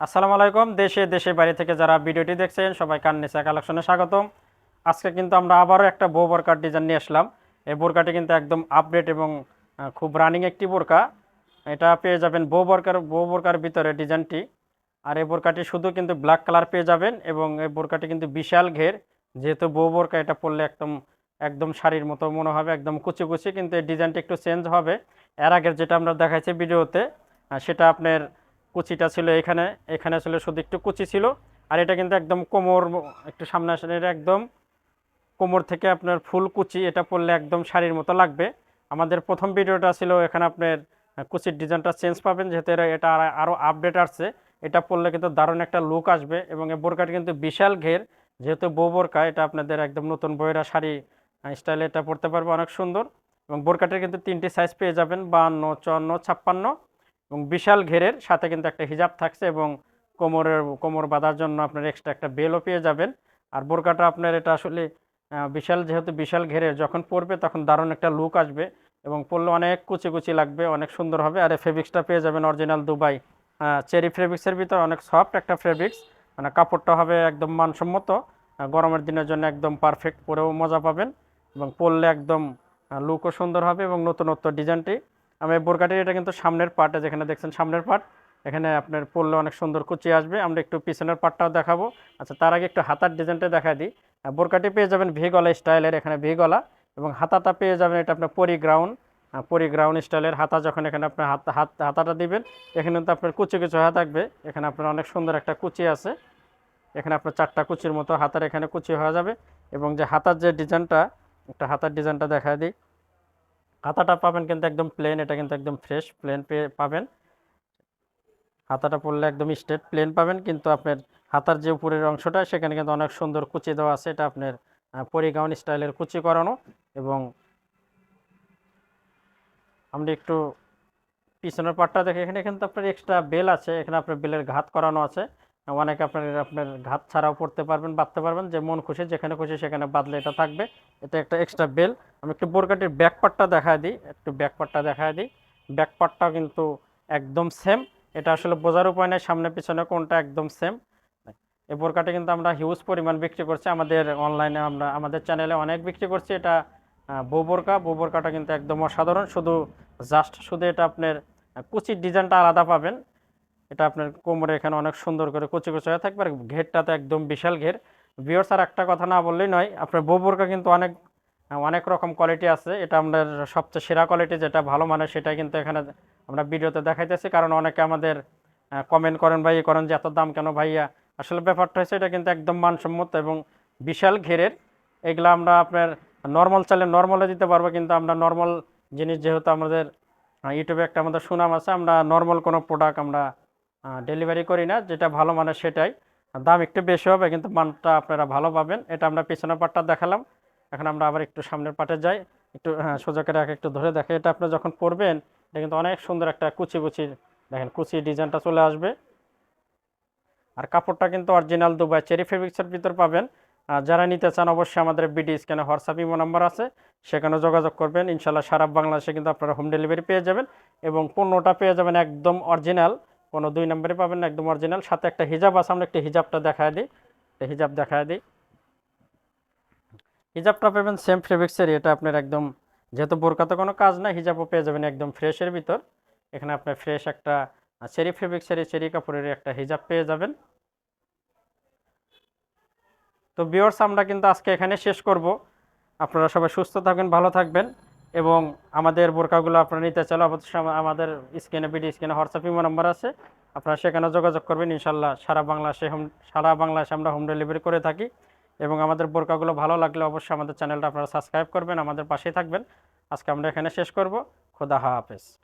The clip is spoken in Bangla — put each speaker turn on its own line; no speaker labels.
আসসালামু আলাইকুম। দেশে দেশে বাইরে থেকে যারা ভিডিওটি দেখছেন, সবাই কান্নিসা কালেকশনে স্বাগতম। আজকে কিন্তু আমরা আবারও একটা বউ বোরকার ডিজাইন নিয়ে আসলাম। এই বোরকাটি কিন্তু একদম আপডেট এবং খুব রানিং একটি বোরকা। এটা পেয়ে যাবেন বউ বোরকার বউ বোরকার ভিতরে ডিজাইনটি আর এই বোরকাটি শুধু কিন্তু ব্ল্যাক কালার পেয়ে যাবেন এবং এই বোরকাটি কিন্তু বিশাল ঘের। যেহেতু বউ বোরকা, এটা পরলে একদম একদম শাড়ির মতো মনে হবে, একদম কুচি কুচি কিন্তু এই ডিজাইনটা একটু চেঞ্জ হবে। এর আগের যেটা আমরা দেখাইছি ভিডিওতে সেটা আপনার কুচিটা ছিল এখানে এখানে ছিল শুধু একটু কুচি ছিল। আর এটা কিন্তু একদম কোমর, একটু সামনে আসেন, এটা একদম কোমর থেকে আপনার ফুল কুচি, এটা পরলে একদম শাড়ির মতো লাগবে। আমাদের প্রথম ভিডিওটা ছিল এখানে আপনার কুচির ডিজাইনটা চেঞ্জ পাবেন, যেহেতু এটা আর- আরও আপডেট আসছে। এটা পরলে কিন্তু দারুণ একটা লুক আসবে এবং এই বোরকাটি কিন্তু বিশাল ঘের। যেহেতু বউ বোরকা, এটা আপনাদের একদম নতুন বইয়েরা শাড়ি স্টাইলে এটা পরতে পারবে, অনেক সুন্দর। এবং বোরকাটির কিন্তু তিনটি সাইজ পেয়ে যাবেন, বাহান্ন, চুয়ান্ন, ছাপ্পান্ন। এবং বিশাল ঘেরের সাথে কিন্তু একটা হিজাব থাকছে এবং কোমরের, কোমর বাঁধার জন্য আপনার এক্সট্রা একটা বেলও পেয়ে যাবেন। আর বোরকাটা আপনার এটা আসলে বিশাল যেহেতু বিশাল ঘেরের, যখন পরবে তখন দারুণ একটা লুক আসবে এবং পরলে অনেক কুচি কুচি লাগবে, অনেক সুন্দর হবে। আর এই ফেব্রিক্সটা পেয়ে যাবেন অরিজিনাল দুবাই চেরি ফেব্রিক্সের ভিতর অনেক সফট একটা ফেব্রিক্স মানে কাপড়টা হবে একদম মানসম্মত গরমের দিনের জন্য একদম পারফেক্ট পরেও মজা পাবেন এবং পরলে একদম লুকও সুন্দর হবে এবং নতুনত্ব ডিজাইনটি আমি বোরকাটির এটা কিন্তু সামনের পার্টে যেখানে দেখছেন সামনের পার্ট এখানে আপনার পড়লে অনেক সুন্দর কুচি আসবে। আমরা একটু পিছনের পার্টটাও দেখাবো। আচ্ছা তার আগে একটু হাতার ডিজাইনটা দেখা দিই। বোরকাটি পেয়ে যাবেন ভি গলা স্টাইলের এখানে ভি গলা এবং হাতাটা পেয়ে যাবেন এটা আপনার পরি গ্রাউন্ড পরি গ্রাউন্ড স্টাইলের হাতা যখন এখানে আপনার হাত হাত, হাতাটা দিবেন, এখানে কিন্তু আপনার কুচি কুচি হয়ে থাকবে। এখানে আপনার অনেক সুন্দর একটা কুচি আছে। এখানে আপনার চারটা কুচির মতো হাতার এখানে কুচি হয়ে যাবে এবং যে হাতার যে ডিজাইনটা একটা হাতার ডিজাইনটা দেখা দিই। হাতাটা পাবেন কিন্তু একদম প্লেন এটা কিন্তু একদম ফ্রেশ প্লেন পাবেন। হাতাটা পড়লে একদম স্ট্রেট প্লেন পাবেন, কিন্তু আপনার হাতার যে উপরের অংশটা, সেখানে কিন্তু অনেক সুন্দর কুচি দেওয়া আছে, এটা আপনার পরিগাউন স্টাইলের কুচি করানো এবং আমরা একটু পিছনের পাটটা দেখে, এখানে কিন্তু আপনার এক্সট্রা বেল আছে, এখানে আপনার বেলের ঘাত করানো আছে। অনেকে আপনার আপনার ঘাত ছাড়াও পড়তে পারবেন, বাঁধতে পারবেন, যে মন খুশি যেখানে খুশি সেখানে বাঁধলে এটা থাকবে। এটা একটা এক্সট্রা বেল। আমি একটু বোরকাটির ব্যাক পার্টটা দেখা দিই, একটু ব্যাক পার্টটা দেখা দিই। ব্যাক পার্টটাও কিন্তু একদম সেম এটা আসলে বোঝার উপায় নেই, সামনে পিছনে কোনটা একদম সেম এই বোরকাটি কিন্তু আমরা হিউজ পরিমাণ বিক্রি করছি। আমাদের অনলাইনে আমরা, আমাদের চ্যানেলে অনেক বিক্রি করছি। এটা বউ বোরকা। বউ বোরকাটা কিন্তু একদম অসাধারণ। শুধু জাস্ট শুধু এটা আপনার কুচির ডিজাইনটা আলাদা পাবেন। এটা আপনার কোমরে এখানে অনেক সুন্দর করে কুচি কুচি হয়ে থাকবে। আর ঘেরটা তো একদম বিশাল ঘের। বিয়র আর একটা কথা না বললেই নয়, আপনার বউ বোরকা কিন্তু অনেক অনেক রকম কোয়ালিটি আছে। এটা আমাদের সবচেয়ে সেরা কোয়ালিটি যেটা ভালো মানের সেটা কিন্তু এখানে আমরা ভিডিওতে দেখাইতেছি। কারণ অনেকে আমাদের কমেন্ট করেন, ভাই করেন যে এত দাম কেন ভাইয়া? আসলে ব্যাপারটা হচ্ছে এটা কিন্তু একদম মানসম্মত এবং বিশাল ঘেরের। এগুলো আমরা আপনার নর্মাল চালে নর্মালে দিতে পারব, কিন্তু আমরা নর্মাল জিনিস যেহেতু আমাদের ইউটিউবে একটা আমাদের সুনাম আছে, আমরা নর্মাল কোনো প্রোডাক্ট আমরা ডেলিভারি করি না। যেটা ভালো মানের সেটাই। দাম একটু বেশি হবে, কিন্তু মানটা আপনারা ভালো পাবেন। এটা আমরা পিছনের পাটটা দেখালাম। এখন আমরা আবার একটু সামনের পাটে যাই। একটু হ্যাঁ সোজা করে একটু ধরে দেখে। এটা আপনি যখন পরবেন এটা কিন্তু অনেক সুন্দর একটা কুচি কুচি, দেখেন, কুচি ডিজাইনটা চলে আসবে। আর কাপড়টা কিন্তু অরিজিনাল দুবাই চেরি ফেব্রিক্সের ভিতর পাবেন। যারা নিতে চান, অবশ্যই আমাদের বিডি স্ক্যানে হোয়াটসঅ্যাপ, ইমো নাম্বার আছে। সেখানে যোগাযোগ করবেন। ইনশাল্লাহ সারা বাংলাদেশে কিন্তু আপনারা হোম ডেলিভারি পেয়ে যাবেন এবং পণ্যটা পেয়ে যাবেন একদম অরিজিনাল। কোনো দুই নম্বরে পাবেন একদম অরিজিনাল। সাথে একটা হিজাব আছে, আমরা একটা হিজাবটা দেখায় দিই। হিজাব দেখায় দিই। হিজাবটা পাবেন সেম ফেব্রিক্সের এটা আপনার একদম, যেহেতু বোরকাতে কোনো কাজ না, হিজাবও পেয়ে যাবেন একদম ফ্রেশের ভিতর। এখানে আপনার ফ্রেশ একটা চেরি ফেব্রিক্সের চেরি কাপড়ের একটা হিজাব পেয়ে যাবেন। তো বিয়ার্স আমরা কিন্তু আজকে এখানে শেষ করব। আপনারা সবাই সুস্থ থাকবেন, ভালো থাকবেন এবং আমাদের বোরকাগুলো আপনারা নিতে চাইলে অবশ্যই আমা- আমাদের স্ক্রিনে বিডি স্ক্রিনে হোয়াটসঅ্যাপ ইমো নাম্বার আছে। আপনারা সেখানে যোগাযোগ করবেন। ইনশাল্লাহ সারা বাংলাদেশে হোম, সারা বাংলাদেশে আমরা হোম ডেলিভারি করে থাকি। এবং আমাদের বোরকাগুলো ভালো লাগলে অবশ্যই আমাদের চ্যানেলটা আপনারা সাবস্ক্রাইব করবেন, আমাদের পাশেই থাকবেন। আজকে আমরা এখানে শেষ করব। খোদা হাফেজ।